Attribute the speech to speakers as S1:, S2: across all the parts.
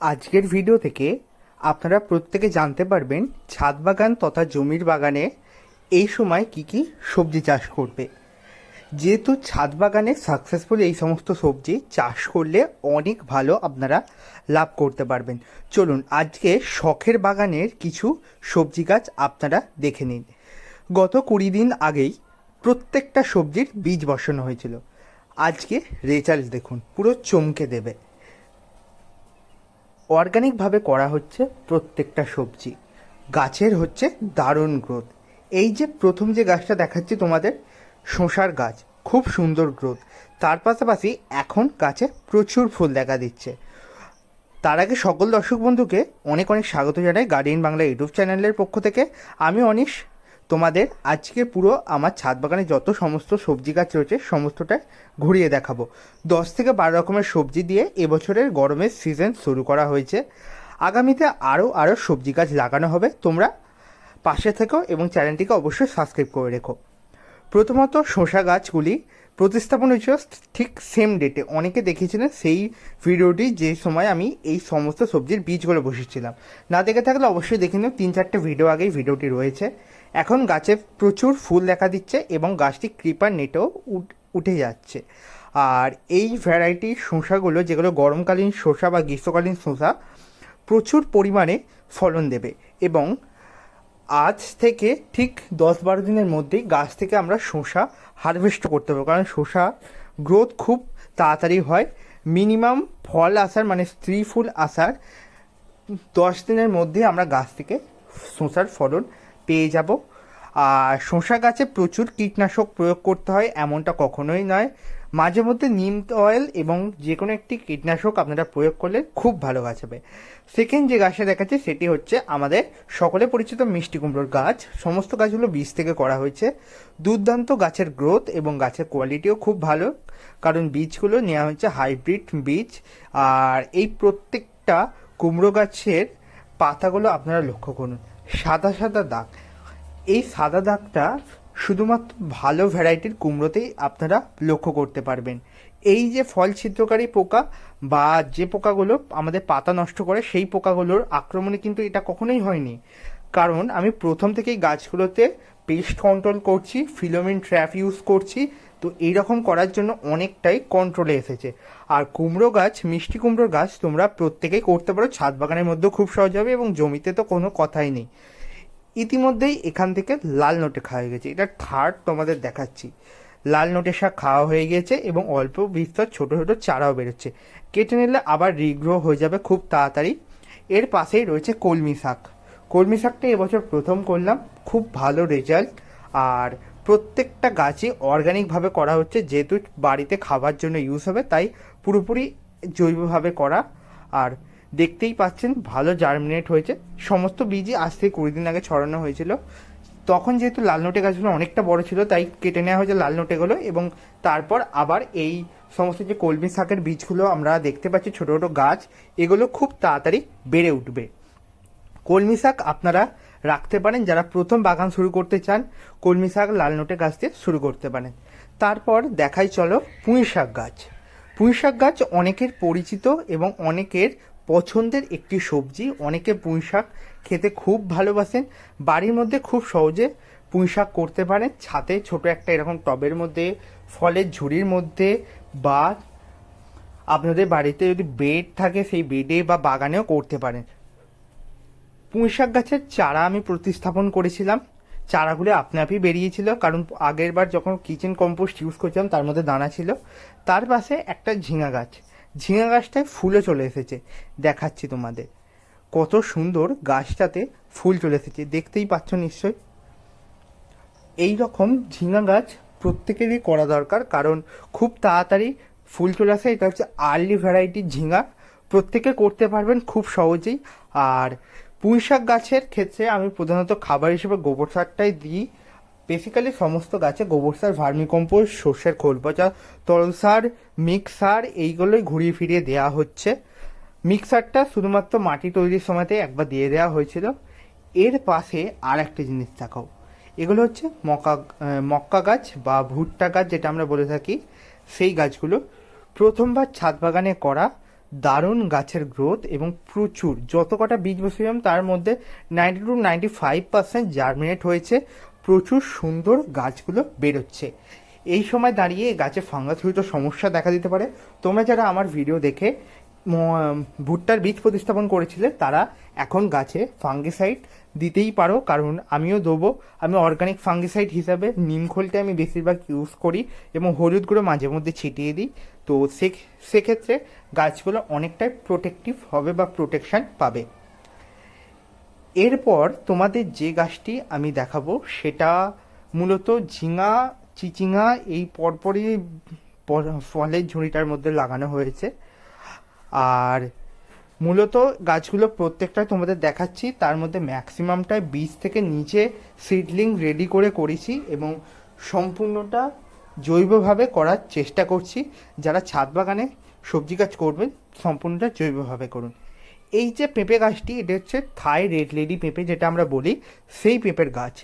S1: আজকের ভিডিও থেকে আপনারা প্রত্যেকে জানতে পারবেন ছাদ বাগান তথা জমির বাগানে এই সময় কি কি সবজি চাষ করবে। যেহেতু ছাদ বাগানে সাকসেসফুল এই সমস্ত সবজি চাষ করলে অনেক ভালো আপনারা লাভ করতে পারবেন। চলুন, আজকে শখের বাগানের কিছু সবজি গাছ আপনারা দেখে নিন। গত কুড়ি দিন আগেই প্রত্যেকটা সবজির বীজ বসানো হয়েছিল। আজকে রেজাল্ট দেখুন, পুরো চমকে দেবে। অর্গানিকভাবে করা হচ্ছে প্রত্যেকটা সবজি। গাছের হচ্ছে দারুণ গ্রোথ এই যে প্রথম যে গাছটা দেখাচ্ছি তোমাদের শশার গাছ, খুব সুন্দর গ্রোথ তার পাশাপাশি এখন গাছে প্রচুর ফুল দেখা দিচ্ছে। তার আগে সকল দর্শক বন্ধুকে অনেক অনেক স্বাগত জানাই গার্ডিয়ান বাংলা ইউটিউব চ্যানেলের পক্ষ থেকে। আমি অনিশ তোমাদের আজকে পুরো আমার ছাদ বাগানে যত সমস্ত সবজি গাছ রয়েছে, সমস্তটা ঘুরিয়ে দেখাবো। দশ থেকে বারো রকমের সবজি দিয়ে এবছরের গরমের সিজন শুরু করা হয়েছে। আগামীতে আরও আরও সবজি গাছ লাগানো হবে। তোমরা পাশে থেকো এবং চ্যানেলটিকে অবশ্যই সাবস্ক্রাইব করে রেখো। প্রথমত শসা গাছগুলি প্রতিস্থাপন হয়েছিল ঠিক সেম ডেটে অনেকে দেখেছিলেন সেই ভিডিওটি যে সময় আমি এই সমস্ত সবজির বীজগুলো বসেছিলাম। না দেখে থাকলে অবশ্যই দেখে নিও, তিন চারটে ভিডিও আগেই ভিডিওটি রয়েছে। এখন গাছে প্রচুর ফুল দেখা দিচ্ছে এবং গাছটি ক্রিপার নেটেও উঠ- যাচ্ছে। আর এই ভ্যারাইটির শসাগুলো যেগুলো গরমকালীন শসা বা গ্রীষ্মকালীন শসা, প্রচুর পরিমাণে ফলন দেবে এবং আজ থেকে ঠিক দশ বারো দিনের মধ্যেই গাছ থেকে আমরা শসা হারভেস্ট করতে পারব। কারণ শসা গ্রোথ খুব তাড়াতাড়ি হয়। মিনিমাম ফল আসার মানে স্ত্রী ফুল আসার দশ দিনের মধ্যে আমরা গাছ থেকে শসার ফলন পেয়ে যাব। আর শসা গাছে প্রচুর কীটনাশক প্রয়োগ করতে হয়, এমনটা কখনোই নয়। মাঝে মধ্যে নিম অয়েল এবং যে কোনো একটি কীটনাশক আপনারা প্রয়োগ করলে খুব ভালো গাছ হবে সেকেন্ড যে গাছটা দেখাচ্ছে, সেটি হচ্ছে আমাদের সকলে পরিচিত মিষ্টি কুমড়োর গাছ। সমস্ত গাছগুলো বীজ থেকে করা হয়েছে। দুর্দান্ত গাছের গ্রোথ এবং গাছের কোয়ালিটিও খুব ভালো, কারণ বীজগুলো নেওয়া হয়েছে হাইব্রিড বীজ। আর এই প্রত্যেকটা কুমড়ো গাছের পাতাগুলো আপনারা লক্ষ্য করুন, সাদা সাদা দাগ। এই সাদা দাগটা শুধুমাত্র ভালো ভ্যারাইটির কুমড়োতেই আপনারা লক্ষ্য করতে পারবেন। এই যে ফল ছিদ্রকারী পোকা বা যে পোকাগুলো আমাদের পাতা নষ্ট করে, সেই পোকাগুলোর আক্রমণে কিন্তু এটা কখনোই হয়নি। কারণ আমি প্রথম থেকেই গাছগুলোতে পেস্ট কন্ট্রোল করছি ফিলোমিন ট্র্যাপ ইউজ করছি, তো এইরকম করার জন্য অনেকটাই কন্ট্রোলে এসেছে। আর কুমড়ো গাছ, মিষ্টি কুমড়োর গাছ তোমরা প্রত্যেকেই করতে পারো, ছাদ বাগানের মধ্যেও খুব সহজ হবে এবং জমিতে তো কোনো কথাই নেই। ইতিমধ্যেই এখান থেকে লাল নোটে খাওয়া হয়ে গেছে। এটা থার্ড তোমাদের দেখাচ্ছি। লাল নোটে শাক খাওয়া হয়ে গেছে এবং অল্প বিস্তর ছোট ছোট চারাও বেরোচ্ছে। কেটে নিলে আবার রিগ্রো হয়ে যাবে খুব তাড়াতাড়ি। এর পাশেই রয়েছে কলমি শাক। কলমি শাকটা এবছর প্রথম করলাম, খুব ভালো রেজাল্ট। আর প্রত্যেকটা গাছই অর্গানিকভাবে করা হচ্ছে, যেহেতু বাড়িতে খাবার জন্য ইউজ হবে, তাই পুরোপুরি জৈবভাবে করা। আর দেখতেই পাচ্ছেন, ভালো জার্মিনেট হয়েছে। সমস্ত বীজই আজ থেকে কুড়ি দিন আগে ছড়ানো হয়েছিল। তখন যেহেতু লাল নোটে গাছগুলো অনেকটা বড় ছিল, তাই কেটে নেওয়া হয়েছে লাল নোটেগুলো এবং তারপর আবার এই সমস্ত যে কলমি শাকের বীজগুলো আমরা দেখতে পাচ্ছি, ছোটো ছোটো গাছ, এগুলো খুব তাড়াতাড়ি বেড়ে উঠবে। কলমি শাক আপনারা রাখতে পারেন, যারা প্রথম বাগান শুরু করতে চান, কলমি শাক লাল নোটে গাছ দিয়ে শুরু করতে পারেন। তারপর দেখাই চলো পুঁই শাক গাছ। পুঁই শাক গাছ অনেকের পরিচিত এবং অনেকের পছন্দের একটি সবজি। অনেকে পুঁই শাক খেতে খুব ভালোবাসেন। বাড়ির মধ্যে খুব সহজে পুঁই শাক করতে পারেন। ছাতে ছোট একটা এরকম টবের মধ্যে, ফলের ঝুড়ির মধ্যে বা আপনাদের বাড়িতে যদি বেড থাকে, সেই বেডে বা বাগানেও করতে পারেন। পুঁই শাক গাছের চারা আমি প্রতিস্থাপন করেছিলাম। চারাগুলো আপনা আপনি বেরিয়েছিল, কারণ আগের বার যখন কিচেন কম্পোস্ট ইউজ করছিলাম, তার মধ্যে দানা ছিল। তার পাশে একটা ঝিঙা গাছ। ঝিঙা গাছটায় ফুলও চলে এসেছে। দেখাচ্ছি তোমাদের। কত সুন্দর গাছটাতে ফুল চলে এসেছে। দেখতেই পাচ্ছ নিশ্চয় এই রকম ঝিঙা গাছ প্রত্যেকেরই করা দরকার। কারণ খুব তাড়াতাড়ি ফুল চলে আসে। এটা হচ্ছে আর্লি ভ্যারাইটির ঝিঙা। প্রত্যেকে করতে পারবেন খুব সহজেই। আর পুঁই শাক গাছের ক্ষেত্রে আমি প্রধানত খাবার হিসেবে গোবর সারটাই দিই। বেসিক্যালি সমস্ত গাছে গোবর সার, ভার্মিকম্পোস্ট, সর্ষের খোল পচা তরল সার, মিক্স সার, এইগুলোই ঘুরিয়ে ফিরিয়ে দেওয়া হচ্ছে। মিক্সারটা শুধুমাত্র মাটি তৈরির সময়তে একবার দিয়ে দেওয়া হয়েছিল। এর পাশে আর একটা জিনিস দেখাও এগুলো হচ্ছে মকা মক্কা গাছ বা ভুট্টা গাছ যেটা আমরা বলে থাকি। সেই গাছগুলো প্রথমবার ছাদ বাগানে করা দারুণ গাছের গ্রোথ এবং প্রচুর। যত কটা বীজ বসিয়েছিলাম, তার মধ্যে ninety two ninety five percent germinate হয়েছে। প্রচুর সুন্দর গাছগুলো বেরোচ্ছে। এই সময় দাঁড়িয়ে গাছে ফাঙ্গাসজনিত সমস্যা দেখা দিতে পারে। তোমরা যারা আমার ভিডিও দেখে ভুট্টার বীজ প্রতিস্থাপন করেছিলে, তারা এখন গাছে ফাঙ্গিসাইড দিতেই পারো। কারণ আমিও দেবো। আমি অর্গানিক ফাঙ্গিসাইড হিসাবে নিম খোলটা আমি বেশিরভাগ ইউজ করি এবং হলুদ গুঁড়ো মাঝে মধ্যে ছিটিয়ে দিই। তো সে সেক্ষেত্রে গাছগুলো অনেকটাই প্রোটেক্টিভ হবে বা প্রোটেকশন পাবে। এরপর তোমাদের যে গাছটি আমি দেখাবো, সেটা মূলত ঝিঙা, চিচিঙা, এই পরপরই ফলের ঝুড়িটার মধ্যে লাগানো হয়েছে। আর মূলত গাছগুলো প্রত্যেকটা তোমাদের দেখাচ্ছি, তার মধ্যে ম্যাক্সিমামটাই বীজ থেকে নিচে সিডলিং রেডি করে করেছি এবং সম্পূর্ণটা জৈবভাবে করার চেষ্টা করছি। যারা ছাদ বাগানে সবজি গাছ করবেন, সম্পূর্ণটা জৈবভাবে করুন। এই যে পেঁপে গাছটি, এটা হচ্ছে থাই রেড লেডি পেঁপে যেটা আমরা বলি, সেই পেঁপের গাছ।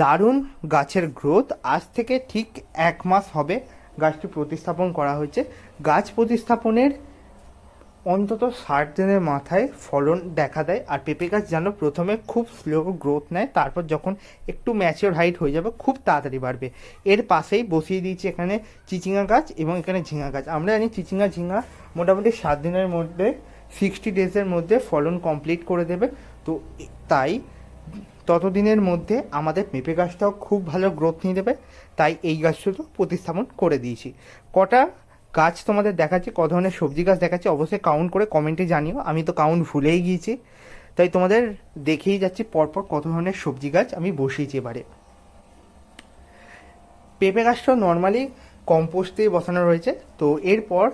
S1: দারুণ গাছের গ্রোথ। আজ থেকে ঠিক এক মাস হবে গাছটি প্রতিস্থাপন করা হয়েছে। গাছ প্রতিস্থাপনের অন্তত ষাট দিনের মাথায় ফলন দেখা দেয়। আর পেঁপে গাছ যেন প্রথমে খুব স্লো গ্রোথ নেয়, তারপর যখন একটু ম্যাচিওর হাইট হয়ে যাবে, খুব তাড়াতাড়ি বাড়বে। এর পাশেই বসিয়ে দিয়েছি এখানে চিচিঙা গাছ এবং এখানে ঝিঙা গাছ। আমরা জানি চিচিঙা ঝিঙা মোটামুটি সাত দিনের মধ্যে সিক্সটি ডেজের মধ্যে ফলন কমপ্লিট করে দেবে। তো তাই ততদিনের মধ্যে আমাদের পেঁপে গাছটাও খুব ভালো গ্রোথ নিয়ে দেবে তাই এই গাছটা তো প্রতিস্থাপন করে দিয়েছি। কটা গাছ তোমাদের দেখাচ্ছি, ক ধরনের সবজি গাছ দেখাচ্ছি, অবশ্যই কাউন্ট করে কমেন্টে জানিও। আমি তো কাউন্ট ভুলেই গিয়েছি। তাই তোমাদের দেখেই যাচ্ছি, পরপর কত ধরনের সবজি গাছ আমি বসিয়েছি এবারে। পেঁপে গাছটা নর্মালি কম্পোস্ট বসানো রয়েছে। তো এরপর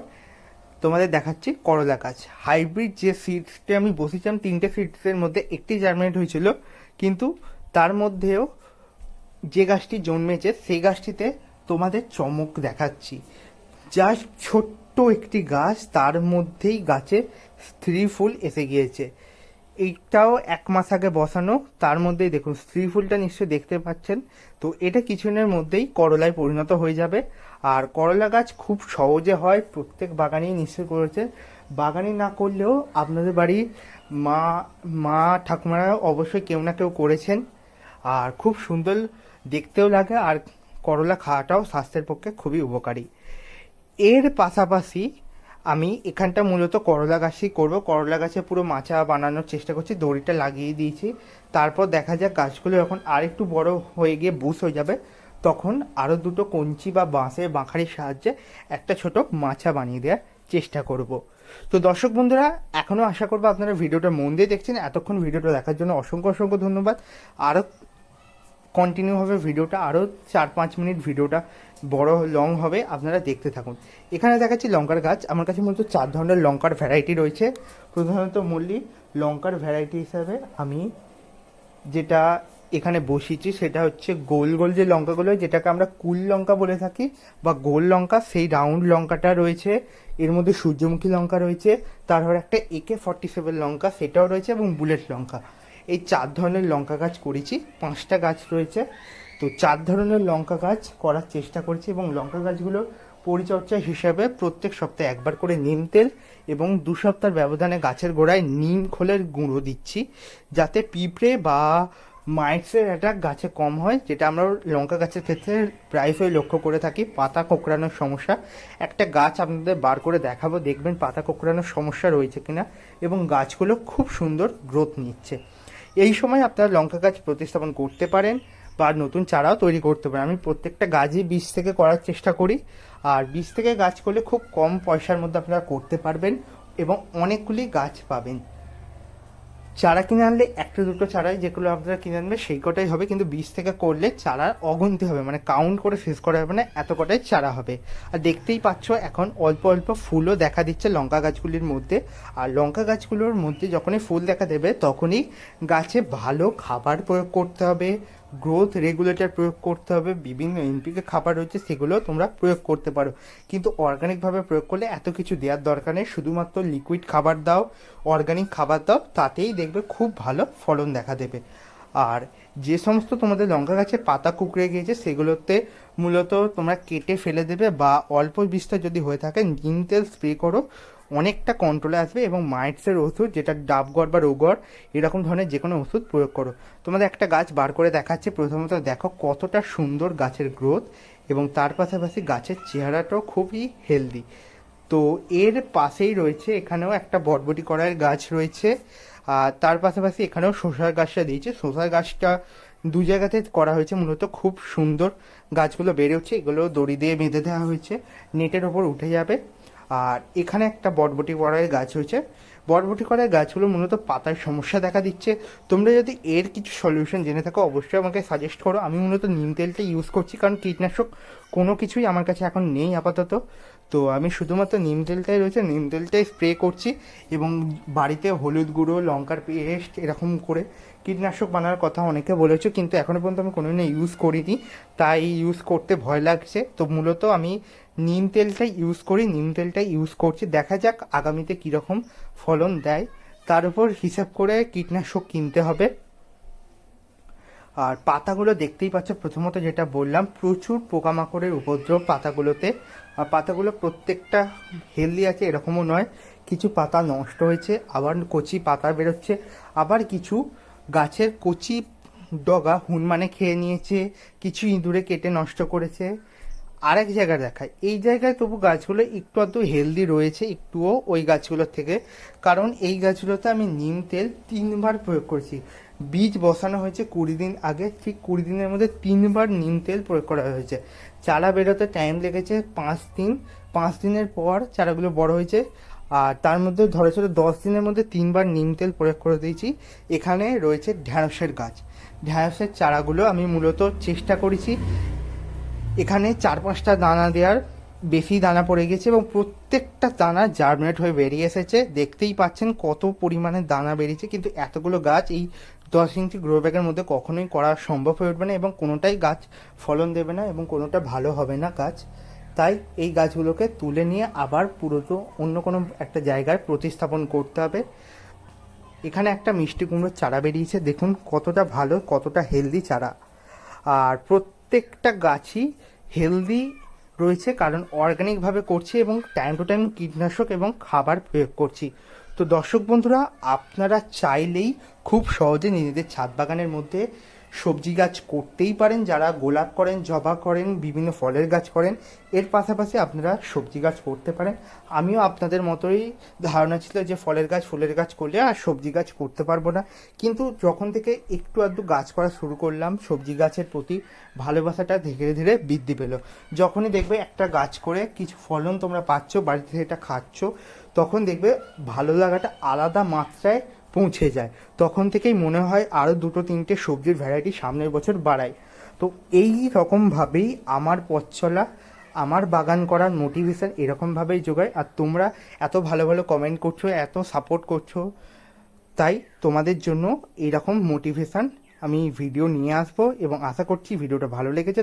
S1: তোমাদের দেখাচ্ছি করলা গাছ। হাইব্রিড যে সিডসটা আমি বসেছিলাম, তিনটে সিডসের মধ্যে একটি জার্মিনেট হয়েছিল, কিন্তু তার মধ্যেও যে গাছটি জন্মেছে, সেই গাছটিতে তোমাদের চমক দেখাচ্ছি। জাস্ট ছোট্ট একটি গাছ, তার মধ্যেই গাছে স্ত্রী ফুল এসে গিয়েছে। এইটাও এক মাস আগে বসানো, তার মধ্যেই দেখুন, স্ত্রী ফুলটা নিশ্চয়ই দেখতে পাচ্ছেন। তো এটা কিছুদিনের মধ্যেই করলায় পরিণত হয়ে যাবে। আর করলা গাছ খুব সহজে হয়, প্রত্যেক বাগানেই নিশ্চয় করেছে। বাগানে না করলেও আপনাদের বাড়ি মা মা ঠাকুমারা অবশ্যই কেউ না কেউ করেছেন। আর খুব সুন্দর দেখতেও লাগে, আর করলা খাওয়াটাও স্বাস্থ্যের পক্ষে খুবই উপকারী। এর পাশাপাশি আমি এখানটা মূলত করলা গাছই করব। করলা গাছে পুরো মাচা বানানোর চেষ্টা করছি, দড়িটা লাগিয়ে দিয়েছি। তারপর দেখা যাক গাছগুলো যখন আরেকটু বড় হয়ে গিয়ে বুশ হয়ে যাবে। তখন আরও দুটো কঞ্চি বা বাঁশের বাঁখারির সাহায্যে একটা ছোট মাচা বানিয়ে দেওয়ার চেষ্টা করব। তো দর্শক বন্ধুরা এখনও আশা করব আপনারা ভিডিওটা মন দিয়ে দেখছেন। এতক্ষণ ভিডিওটা দেখার জন্য অসংখ্য অসংখ্য ধন্যবাদ। আরও কন্টিনিউ হবে ভিডিওটা আরও চার পাঁচ মিনিট ভিডিওটা বড় লং হবে, আপনারা দেখতে থাকুন। এখানে দেখাচ্ছি লঙ্কার গাছ। আমার কাছে মূলত চার ধরনের লঙ্কার ভ্যারাইটি রয়েছে। প্রধানত মূল্যি লঙ্কার ভ্যারাইটি হিসাবে আমি যেটা এখানে বসিয়েছি সেটা হচ্ছে গোল গোল যে লঙ্কাগুলো হয়, যেটাকে আমরা কুল লঙ্কা বলে থাকি বা গোল লঙ্কা সেই রাউন্ড লঙ্কাটা রয়েছে এর মধ্যে সূর্যমুখী লঙ্কা রয়েছে তারপর একটা একে ফর্টি সেভেন লঙ্কা সেটাও রয়েছে এবং বুলেট লঙ্কা। এই চার ধরনের লঙ্কা গাছ করেছি পাঁচটা গাছ রয়েছে। তো চার ধরনের লঙ্কা গাছ করার চেষ্টা করছি এবং লঙ্কা গাছগুলো পরিচর্যা হিসাবে প্রত্যেক সপ্তাহে একবার করে নিম তেল এবং দু সপ্তাহের ব্যবধানে গাছের গোড়ায় নিম খোলের গুঁড়ো দিচ্ছি যাতে পিঁপড়ে বা মাইটসের অ্যাটাক গাছে কম হয়, যেটা আমরা লঙ্কা গাছের ক্ষেত্রে প্রায়শই লক্ষ্য করে থাকি, পাতা কোঁকড়ানোর সমস্যা। একটা গাছ আপনাদের বার করে দেখাবো, দেখবেন পাতা কোঁকড়ানোর সমস্যা রয়েছে কিনা, এবং গাছগুলো খুব সুন্দর গ্রোথ নিচ্ছে। এই সময় আপনারা লঙ্কা গাছ প্রতিস্থাপন করতে পারেন, বা নতুন চারাও তৈরি করতে পারেন। আমি প্রত্যেকটা গাছই বীজ থেকে করার চেষ্টা করি, আর বীজ থেকে গাছ করলে খুব কম পয়সার মধ্যে আপনারা করতে পারবেন, এবং অনেকগুলি গাছ পাবেন। চারা কিনে আনলে একটা দুটো চারাই যেগুলো আপনারা কিনে আনবে, সেই কটাই হবে। কিন্তু বীজ থেকে করলে চারা অগন্তি হবে মানে কাউন্ট করে শেষ করা হবে না, এত কটাই চারা হবে। আর দেখতেই পাচ্ছ, এখন অল্প অল্প ফুলও দেখা দিচ্ছে লঙ্কা গাছগুলির মধ্যে। আর লঙ্কা গাছগুলোর মধ্যে যখনই ফুল দেখা দেবে, তখনই গাছে ভালো খাবার প্রয়োগ করতে হবে। গ্রোথ রেগুলেটর প্রয়োগ করতে হবে, বিভিন্ন এনপিকে খাবার রয়েছে সেগুলো তোমরা প্রয়োগ করতে পারো। কিন্তু অর্গানিকভাবে প্রয়োগ করলে এত কিছু দেওয়ার দরকার নেই, শুধুমাত্র লিকুইড খাবার দাও অর্গানিক খাবার দাও, তাতেই দেখবে খুব ভালো ফলন দেখা দেবে। আর যে সমস্ত তোমাদের লঙ্কা গাছে পাতা কুকড়ে গিয়েছে, সেগুলোতে মূলত তোমরা কেটে ফেলে দেবে বা অল্প বিস্তর যদি হয়ে থাকে, নিম তেল স্প্রে করো অনেকটা কন্ট্রোলে আসবে এবং মাইটসের ওষুধ যেটা ডাবগড় বা রোগড় এরকম ধরনের যে কোনো ওষুধ প্রয়োগ করো। তোমাদের একটা গাছ বার করে দেখাচ্ছে। প্রথমত দেখো কতটা সুন্দর গাছের গ্রোথ এবং তার পাশাপাশি গাছের চেহারাটাও খুবই হেলদি তো এর পাশেই রয়েছে, এখানেও একটা বটবটি করার গাছ রয়েছে। আর তার পাশাপাশি এখানেও শসার গাছটা দিয়েছে। শসার গাছটা দু জায়গাতে করা হয়েছে, মূলত খুব সুন্দর গাছগুলো বেড়ে উঠছে এগুলো দড়ি দিয়ে বেঁধে দেওয়া হয়েছে। নেটের ওপর উঠে যাবে। আর এখানে একটা বটবটি করার গাছ হয়েছে। বটবটি করার গাছগুলো মূলত পাতার সমস্যা দেখা দিচ্ছে। তোমরা যদি এর কিছু সলিউশন জেনে থাকো, অবশ্যই আমাকে সাজেস্ট করো। আমি মূলত নিম তেলটা ইউজ করছি, কারণ কীটনাশক কোনো কিছুই আমার কাছে এখন নেই আপাতত। তো আমি শুধুমাত্র নিম তেলটাই রয়েছে, নিম তেলটাই স্প্রে করছি এবং বাড়িতে হলুদ গুঁড়ো, লঙ্কার পেস্ট এরকম করে কীটনাশক বানানোর কথা অনেকে বলেছে, কিন্তু এখনও পর্যন্ত আমি কোনোদিন ইউজ করিনি। তাই ইউজ করতে ভয় লাগছে। তো মূলত আমি নিম তেলটাই ইউজ করি, নিম তেলটাই ইউজ করছি। দেখা যাক আগামীতে কীরকম ফলন দেয়। তার উপর হিসাব করে কীটনাশক কিনতে হবে। আর পাতাগুলো দেখতেই পাচ্ছ, প্রথমত যেটা বললাম, প্রচুর পোকামাকড়ের উপদ্রব পাতাগুলোতে। আর পাতাগুলো প্রত্যেকটা হেলদি আছে, এরকমও নয়। কিছু পাতা নষ্ট হয়েছে, আবার কচি পাতা বেরোচ্ছে, আবার কিছু গাছের কচি ডগা হুনমানে খেয়ে নিয়েছে, কিছু ইঁদুরে কেটে নষ্ট করেছে। আরেক জায়গায় দেখায় এই জায়গায় তবু গাছগুলো একটু আধটু হেলদি রয়েছে, একটুও ওই গাছগুলোর থেকে। কারণ এই গাছগুলোতে আমি নিম তেল তিনবার প্রয়োগ করেছি। বীজ বসানো হয়েছে কুড়ি দিন আগে, ঠিক কুড়ি দিনের মধ্যে তিনবার নিম তেল প্রয়োগ করা হয়েছে। চারা বেরোতে টাইম লেগেছে পাঁচ দিন। পাঁচ দিনের পর চারাগুলো বড় হয়েছে। আর তার মধ্যে ধরে ধরে দশ দিনের মধ্যে তিনবার নিম তেল প্রয়োগ করে দিয়েছি। এখানে রয়েছে ঢ্যাঁড়সের গাছ। ঢ্যাঁড়সের চারাগুলো আমি মূলত চেষ্টা করেছি। এখানে চার পাঁচটা দানা দেওয়ার বেশি দানা পড়ে গেছে এবং প্রত্যেকটা দানা জার্মিনেট হয়ে বেরিয়ে এসেছে। দেখতেই পাচ্ছেন কত পরিমাণে দানা বেরিয়েছে, কিন্তু এতগুলো গাছ এই দশ ইঞ্চি গ্রো ব্যাগের মধ্যে কখনোই করা সম্ভব হয়ে উঠবে না এবং কোনোটাই গাছ ফলন দেবে না এবং কোনোটা ভালো হবে না গাছ। তাই এই গাছগুলোকে তুলে নিয়ে আবার পুরোত অন্য কোনো একটা জায়গায় প্রতিস্থাপন করতে হবে। এখানে একটা মিষ্টি কুমড়োর চারা বেরিয়েছে। দেখুন কতটা ভালো, কতটা হেলদি চারা। আর প্রত্যেকটা গাছই হেলদি রয়েছে কারণ অর্গানিকভাবে করছি এবং টাইম টু টাইম কীটনাশক এবং খাবার প্রয়োগ করছি। তো দর্শক বন্ধুরা, আপনারা চাইলেই খুব সহজে নিজেদের ছাদ বাগানের মধ্যে সবজি গাছ করতেই পারেন, যারা গোলাপ করেন, জবা করেন, বিভিন্ন ফলের গাছ করেন, এর পাশাপাশি আপনারা সবজি গাছ করতে পারেন। আমিও আপনাদের মতোই ধারণা ছিল যে ফলের গাছ, ফুলের গাছ করলে আর সবজি গাছ করতে পারব না। কিন্তু যখন থেকে একটু আধটু গাছ করা শুরু করলাম, সবজি গাছের প্রতি ভালোবাসাটা ধীরে ধীরে বৃদ্ধি পেল। যখনই দেখবে একটা গাছ করে কিছু ফলন তোমরা পাচ্ছ, বাড়িতে সেটা খাচ্ছ, তখন দেখবে ভালো লাগাটা আলাদা মাত্রায় পৌঁছে যায়। তখন থেকেই মনে হয় আরও দুটো তিনটে সবজির ভ্যারাইটি সামনের বছর বাড়াই তো এই রকমভাবেই আমার পথ চলা, আমার বাগান করার মোটিভেশন এরকমভাবেই যোগায়। আর তোমরা এত ভালো ভালো কমেন্ট করছ, এত সাপোর্ট করছ, তাই তোমাদের জন্য এরকম মোটিভেশন আমি ভিডিও নিয়ে আসব এবং আশা করছি ভিডিওটা ভালো লেগেছে।